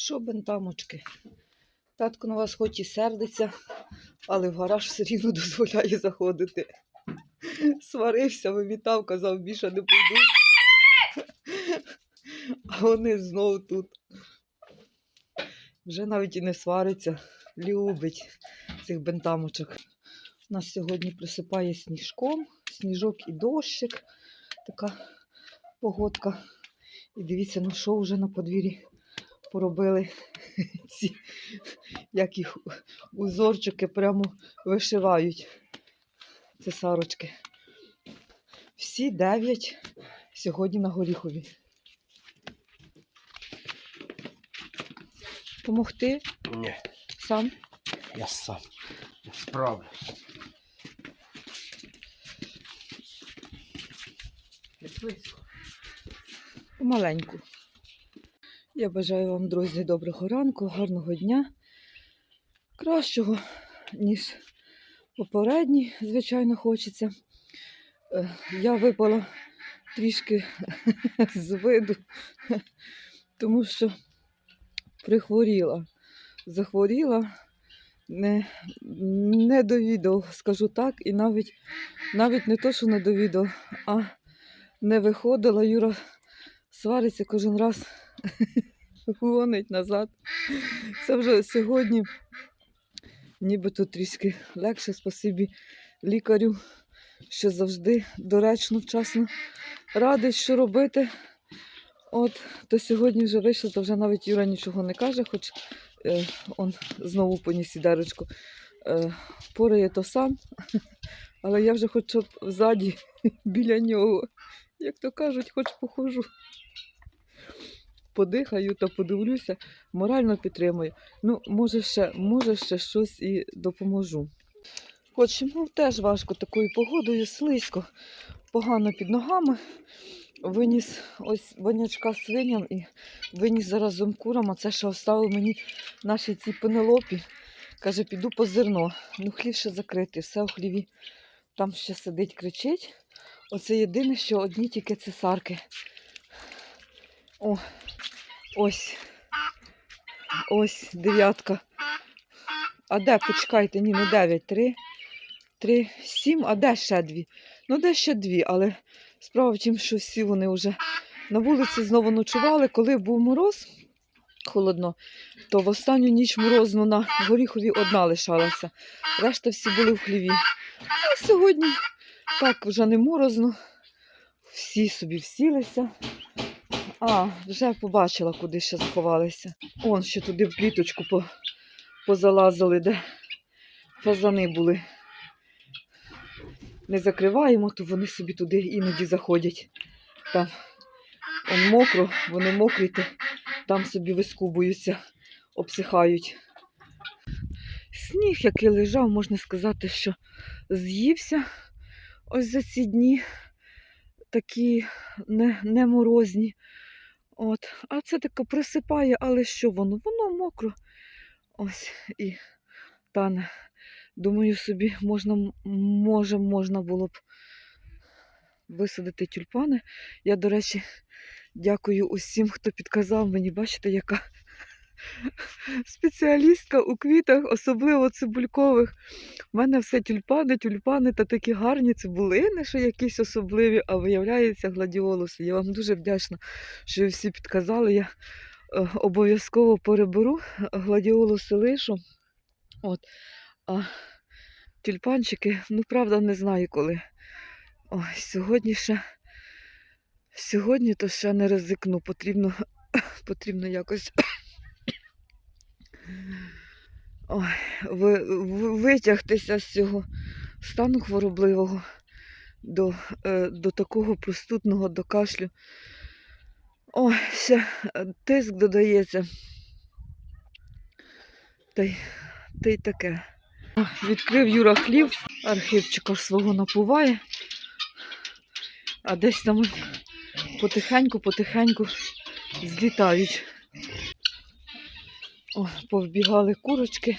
Що бентамочки? Татко на вас хоч і сердиться, але в гараж все рівно дозволяє заходити. Сварився, вимітав, казав, більше не пойду. А вони знову тут. Вже навіть і не свариться, любить цих бентамочок. У нас сьогодні присипає сніжком, сніжок і дощик. Така погодка. І дивіться, ну що вже на подвір'ї поробили ці, як їх узорчики прямо вишивають. Цесарочки. Всі дев'ять сьогодні на горіхові. Помогти Ні, сам. я сам не справлюсь. Помаленьку. Я бажаю вам, друзі, доброго ранку, гарного дня. Кращого, ніж попередній, звичайно, хочеться. Е, Я випала трішки з виду, тому що прихворіла. Захворіла не, не до скажу так, і навіть, навіть не то, що не до а не виходила. Юра свариться кожен раз, гонить назад. Це вже сьогодні нібито трішки легше, спасибі лікарю, що завжди доречно, вчасно радить, що робити. От, то сьогодні вже вийшло, то вже навіть Юра нічого не каже, хоч е, он знову поніс ідерочку. Е, порає то сам, але я вже хоча б ззаді біля нього, як то кажуть, хоч похожу. Подихаю та подивлюся, морально підтримую. Ну, може ще, може ще щось і допоможу. Хоч йому теж важко такою погодою, слизько, погано під ногами. Виніс ось вонячка свиням і виніс заразом курам, а це ще оставив мені наші ці пенелопі. Каже, піду по зерно. Ну, хлів ще закритий, все у хліві. Там ще сидить, кричить. Оце єдине, що одні тільки цесарки. О, ось. Ось дев'ятка. А де, почекайте, ні, не дев'ять, три, три, сім, а де ще дві? Ну, де ще дві, але справа в тім, що всі вони вже на вулиці знову ночували. Коли був мороз, холодно, то в останню ніч морозну на горіхові одна лишалася. Решта всі були в хліві. А сьогодні так вже не морозно. Всі собі всілися. А, вже побачила, куди ще заховалися. Он ще туди в кліточку по, позалазили, де фазани були. Не закриваємо, то вони собі туди іноді заходять. Там он мокро, вони мокрі, то там собі вискубуються, обсихають. Сніг, який лежав, можна сказати, що з'ївся ось за ці дні такі не, не морозні. От. А це таке присипає, але що воно? Воно мокро. Ось і тане. Думаю, собі можна, може, можна було б висадити тюльпани. Я, до речі, дякую усім, хто підказав мені, бачите, яка спеціалістка у квітах, особливо цибулькових. У мене все тюльпани, тюльпани та такі гарні цибулини, що якісь особливі, а виявляється гладіолуси. Я вам дуже вдячна, що ви всі підказали. Я е, обов'язково переберу гладіолуси лишу. От. А тюльпанчики, ну правда, не знаю коли. Ой, сьогодні ще. Сьогодні то ще не ризикну, потрібно, потрібно якось Ой, ви, ви- витягтися з цього стану хворобливого до, е, до такого простудного, до кашлю. Ой, ще е, тиск додається. Та й, та й таке. Відкрив Юра хлів, архивчика свого напуває, а десь там потихеньку-потихеньку злітають. О, повбігали курочки.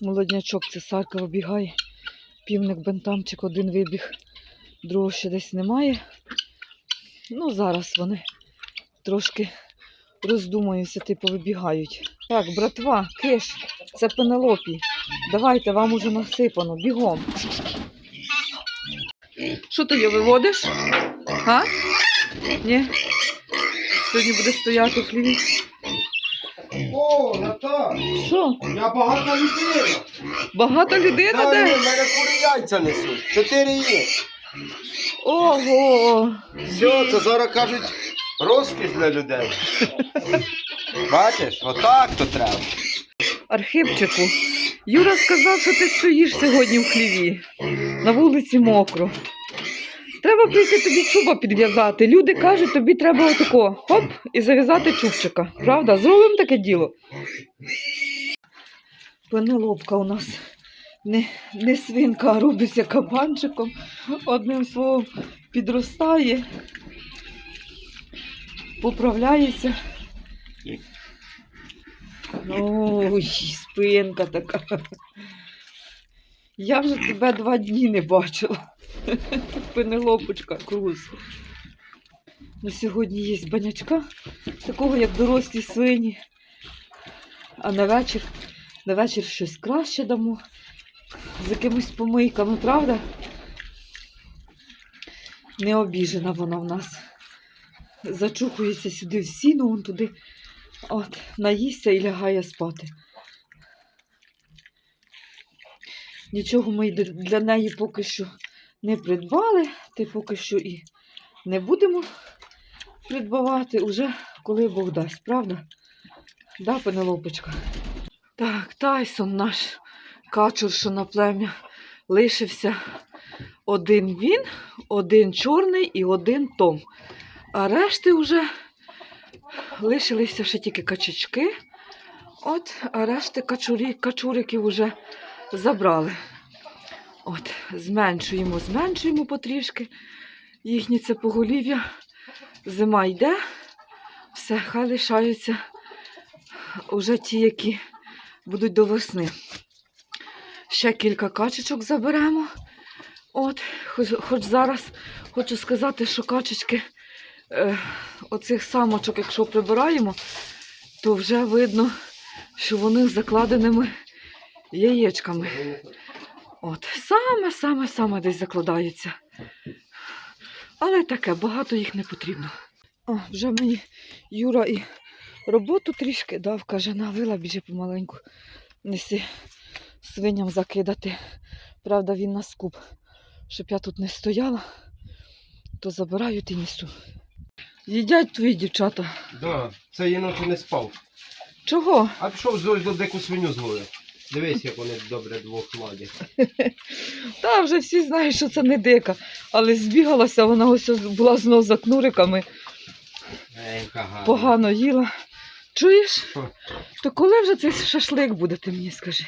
Молоднячок цесарка вибігає. Півник бентамчик один вибіг, другого ще десь немає. Ну, зараз вони трошки роздумаються, типу вибігають. Так, братва, киш, це пенелопі. Давайте, вам уже насипано, бігом. Що ти її виводиш? А? Ні? Сьогодні буде стояти в хліві. О, Наташ, Що? я багата людина. Багата людина Та ні, де? в мене кури яйця несуть. Чотири є. Ого! Все, це зараз кажуть розкіш для людей. Бачиш, отак то треба. Архипчику, Юра сказав, що ти стоїш сьогодні в хліві. На вулиці мокро. Треба прийти тобі чуба підв'язати. Люди кажуть, тобі треба отако, хоп, і зав'язати чубчика. Правда? Зробимо таке діло. Пенелопка у нас не, не свинка, а робиться кабанчиком. Одним словом, підростає, поправляється. Ой, спинка така. Я вже тебе два дні не бачила. Пенелопочка, круз. Ну, сьогодні є банячка, такого як дорослі свині. А на вечір, на вечір щось краще дамо. З якимись помийками, правда? Не обіжена вона в нас. Зачухується сюди в сіно, вон туди. От, наїсться і лягає спати. Нічого ми для неї поки що не придбали, ти поки що і не будемо придбавати уже коли Бог дасть, правда? Да, Пенелопочка? Так, Тайсон наш качур, що на плем'я лишився один він, один чорний і один Том. А решти вже лишилися ще тільки качечки. От, а решти качурі, качуриків вже забрали. От, зменшуємо, зменшуємо потрішки їхнє це поголів'я. Зима йде, все, хай лишаються уже ті, які будуть до весни. Ще кілька качечок заберемо. От, хоч, хоч зараз хочу сказати, що качечки е, оцих самочок, якщо прибираємо, то вже видно, що вони закладеними яєчками. От, саме-саме-саме десь закладаються. Але таке, багато їх не потрібно. О, вже мені Юра і роботу трішки дав, каже, навила, біжи помаленьку. Неси свиням закидати. Правда, він на скуп. Щоб я тут не стояла, то забираю і несу. Їдять твої дівчата. Да, це я ночі не спав. Чого? А пішов до дику свиню зловив. Дивись, як вони добре двох ладять. Та вже всі знають, що це не дика. Але збігалася, вона ось була знов за кнуриками, Ей, погано їла. Чуєш? Що? То коли вже цей шашлик буде, ти мені скажи?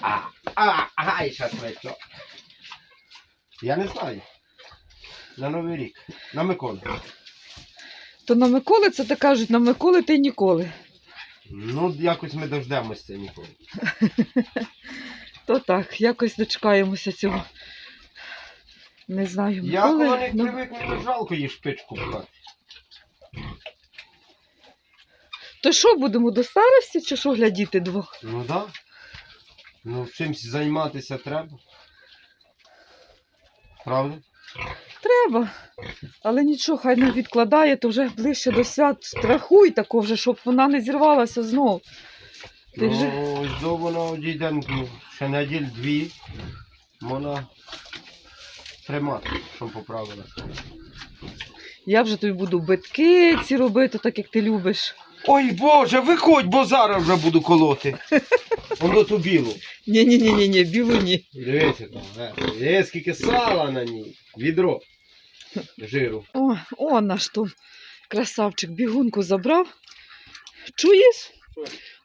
А, а, ай, шашличок. Я не знаю. На Новий рік. На Миколу. То на Миколи це так кажуть, на Миколи ти ніколи. Ну, якось ми дождемося ніколи. То так, якось дочекаємося цього. Не знаю, Я коли не ну, привик, мені жалко її шпичку пхати. То що, будемо до старості чи що глядіти двох? Ну да. Ну, чимось займатися треба. Правда? Треба. Але нічого, хай не відкладає, то вже ближче до свят страхуй тако вже, щоб вона не зірвалася знов. Ти ну, вже- ось до воно одійде, ну, ще неділь дві. Вона тримати, щоб поправилася. Я вже тобі буду битки ці робити, так як ти любиш. Ой Боже, виходь, бо зараз вже буду колоти. Воно ту білу. ні ні ні ні ні білу ні. Дивіться там, е, є скільки сала на ній. Відро. Жиру. О, о, наш Том, красавчик, бігунку забрав. Чуєш?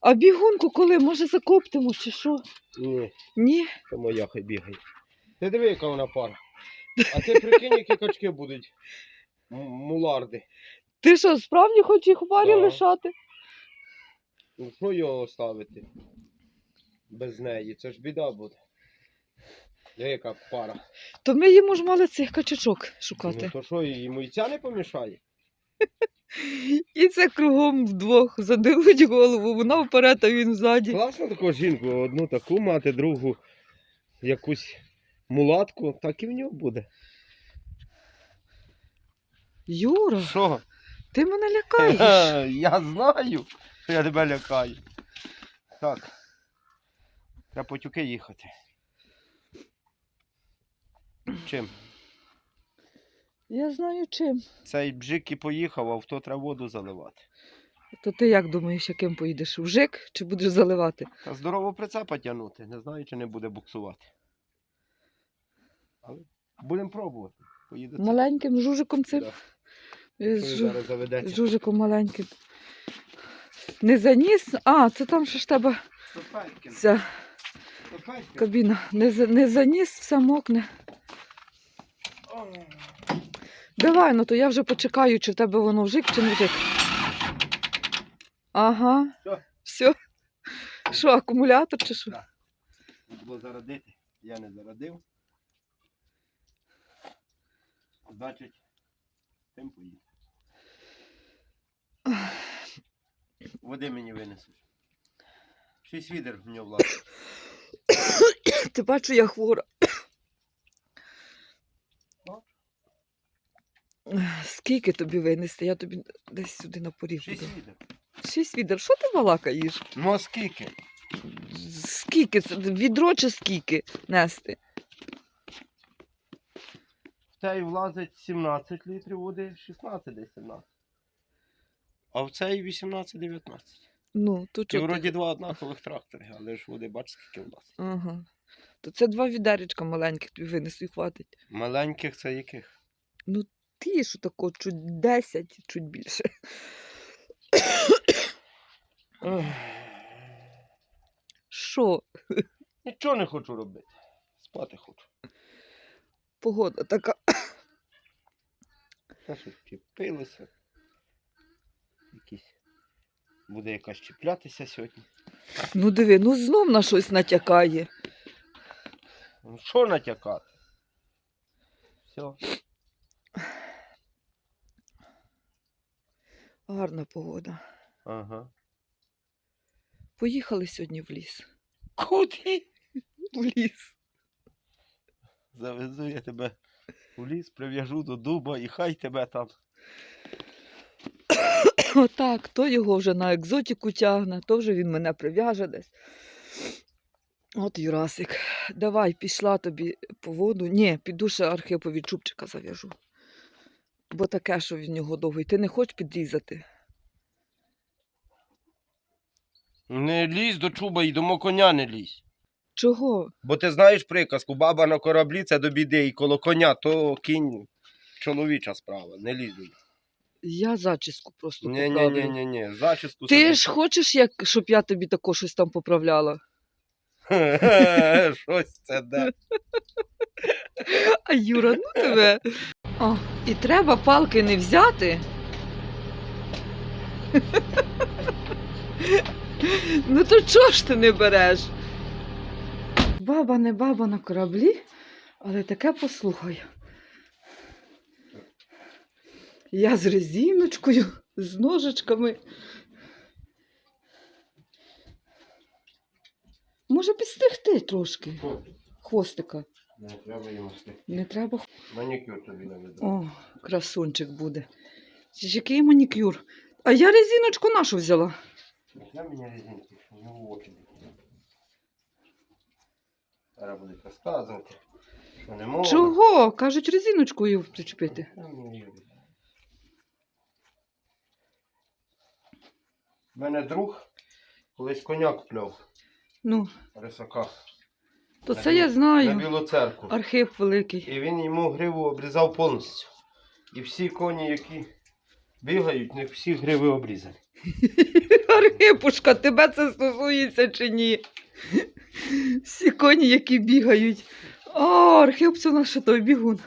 А бігунку коли? Може закоптимо чи що? Ні, Ні? це моя хай бігає. Ти диви, яка вона пара. А ти прикинь, які качки будуть. М- Муларди. Ти що, справді хочеш їх у парі Да. лишати? Ну що його ставити? Без неї, це ж біда буде. Де яка пара? То ми їмо ж мали цих качачок шукати. Ну то що, і мойця не помішає? І це кругом вдвох задилуть голову, вона вперед, а він ззаді. Класно таку жінку, одну таку мати, другу якусь мулатку, так і в нього буде. Юра, Що? Ти мене лякаєш. Я знаю, що я тебе лякаю. Так. Треба потюки їхати. Чим? Я знаю чим. Цей бжик і поїхав, а в то треба воду заливати. То ти як думаєш, яким поїдеш? В ЖИК чи будеш заливати? Та здорово прицепа тягнути. Не знаю, чи не буде буксувати. Але будемо пробувати. Поїде це. Маленьким жужиком цим? Да. З, жу- з жужиком маленьким. Не заніс? А, це там ще ж тебе ця кабіна. Не, не заніс, все мокне. Давай, ну то я вже почекаю, чи в тебе воно вжик, чи не вжик. Ага. Все. Що, акумулятор чи що? Треба було зарадити. Я не зарадив. Значить, тим поїду. Води мені винесеш. Шість відер в нього власне. Ти бачу, я хвора. Скільки тобі винести? Я тобі десь сюди на поріг Шість буду. відер. Шість відер. Що ти балакаєш? Ну а скільки? Скільки це? Відро чи скільки нести? В цей влазить 17 літрів води, 16 десь 17. А в цей 18-19. Ну, то І чого? ти? вроді два однакових трактори, але ж води бач скільки влазить. Ага. То це два відеречка маленьких тобі винесу і хватить. Маленьких це яких? Ті, що тако, чуть 10, чуть більше. Що? Нічого не хочу робити. Спати хочу. Погода така. Щось чіпилося. Якісь. Буде якась чіплятися сьогодні. Ну диви, ну знов на щось натякає. Ну що натякати? Все. Гарна погода. Ага. Поїхали сьогодні в ліс. Куди? В ліс. Завезу я тебе у ліс, прив'яжу до дуба і хай тебе там. Отак, то його вже на екзотику тягне, то вже він мене прив'яже десь. От Юрасик, давай, пішла тобі по воду. Ні, піду ще Архипові чубчика зав'яжу. Бо таке, що від нього довгий. Ти не хочеш підрізати? Не лізь до чуба і до мого коня не лізь. Чого? Бо ти знаєш приказку, баба на кораблі це до біди, і коло коня то кінь чоловіча справа, не лізь. Я зачіску просто Ні, ні, поправлю. ні, ні, ні. Зачіску Ти собі. ж хочеш, як, щоб я тобі тако щось там поправляла? Щось це де. А Юра, ну тебе. О, і треба палки не взяти. ну то чого ж ти не береш? Баба не баба на кораблі, але таке послухай. Я з резиночкою, з ножичками. Може підстригти трошки хвостика. Не треба йому стих. Не треба Манікюр тобі наведу. О, красунчик буде. Це ж який манікюр. А я резиночку нашу взяла. Я мені резинки, що в нього очі. Зараз буде розказувати, що не можна. Чого? Кажуть, резиночкою причепити. Та мені вірить. У мене друг колись коня купляв Ну, рисака то це я білу- на знаю. білу церкву. Архив великий. І він йому гриву обрізав повністю. І всі коні, які бігають, них всі гриви обрізані. Архипушка, тебе це стосується чи ні? Всі коні, які бігають. О, Архип, це наш той бігун.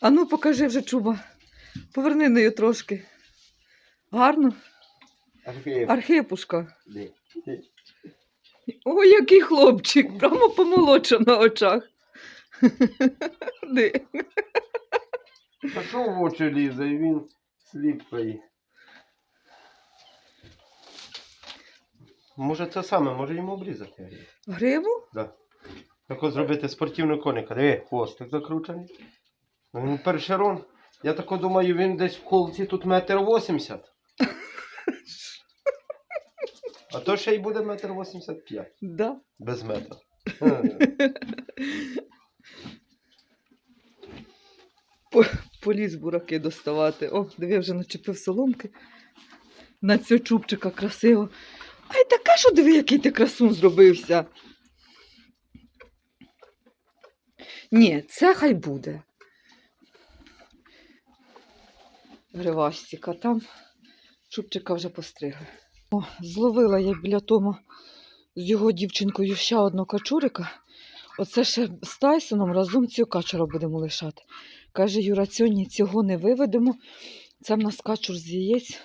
А ну покажи вже чуба. Поверни нею трошки. Гарно? Архип. Архипушка. Де? Ой, який хлопчик, прямо помолодша на очах. А що в очі лізе, і він сліпкає. Може це саме, може йому обрізати. Гриву? Да. Так зробити спортивного коника. Диви, хвостик закручений. Він перший рон. Я так думаю, він десь в колці тут метр вісімдесят. А то ще й буде метр вісімдесят п'ять. Да. Без метра. Поліз бураки доставати. О, диви, вже начепив соломки. На цього чубчика красиво. Ай, таке, що диви, який ти красун зробився. Ні, це хай буде. Гривастіка, там чубчика вже постригли. О, зловила я біля Тома з його дівчинкою ще одного качурика. Оце ще з Тайсоном разом цього качура будемо лишати. Каже, Юра, сьогодні цього не виведемо. Це в нас качур з яєць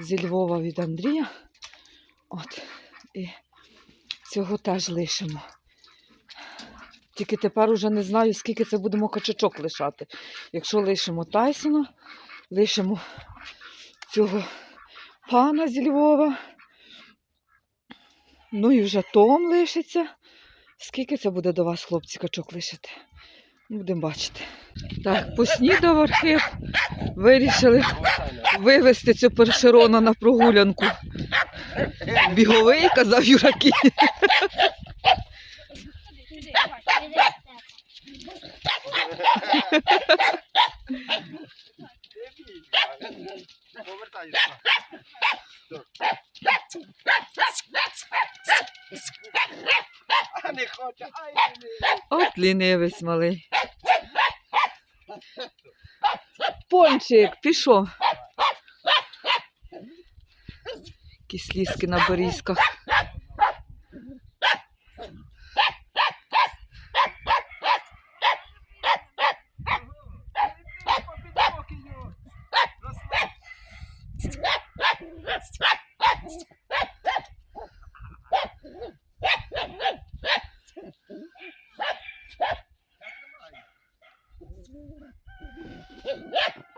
зі Львова від Андрія. От. І цього теж лишимо. Тільки тепер уже не знаю, скільки це будемо качачок лишати. Якщо лишимо Тайсона, лишимо цього пана зі Львова. Ну і вже Том лишиться. Скільки це буде до вас, хлопці, качок лишити? Будемо бачити. Так, поснідав архив. Вирішили вивезти цю першерона на прогулянку. Біговий, казав хоче, От лінивець малий. Пончик, пішов. Кисліски на берізках. От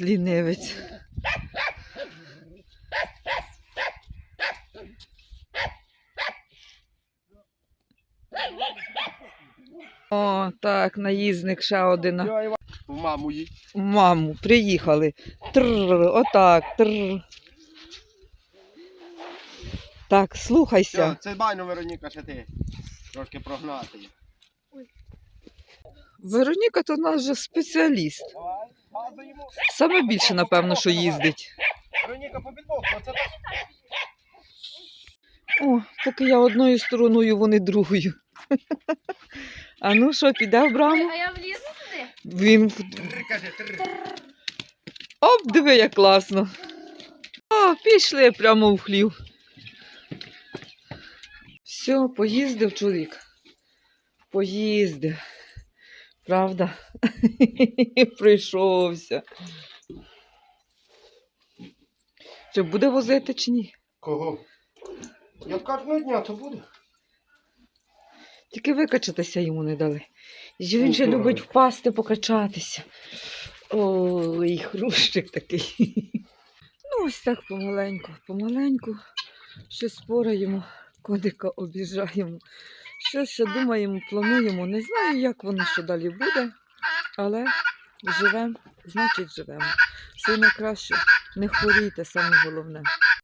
лінивець. О, так, наїзник ще один. В маму їй. Маму, приїхали. Тррр, отак, тррр. Так, слухайся. Це байно, Вероніка, ще ти. Трошки прогнати. Вероніка то наш же спеціаліст. Саме більше, напевно, що їздить. Вероніка, по оце. О, поки я одною стороною, вони другою. А ну що, піде в браму? А я влізу туди? Він. Оп, диви, як класно. О, пішли прямо в хлів. Все, поїздив чоловік. Поїздив. Правда? Прийшовся. Чи буде возити чи ні? Кого? Я кожного дня то буде. Тільки викачатися йому не дали. І він Ну, любить впасти, покачатися. Ой, хрущик такий. Ну, ось так помаленьку, помаленьку. Щось спораємо, кодика обіжаємо. Щось ще думаємо, плануємо. Не знаю, як воно ще далі буде, але живемо, значить живемо. Все найкраще. Не хворійте, саме головне.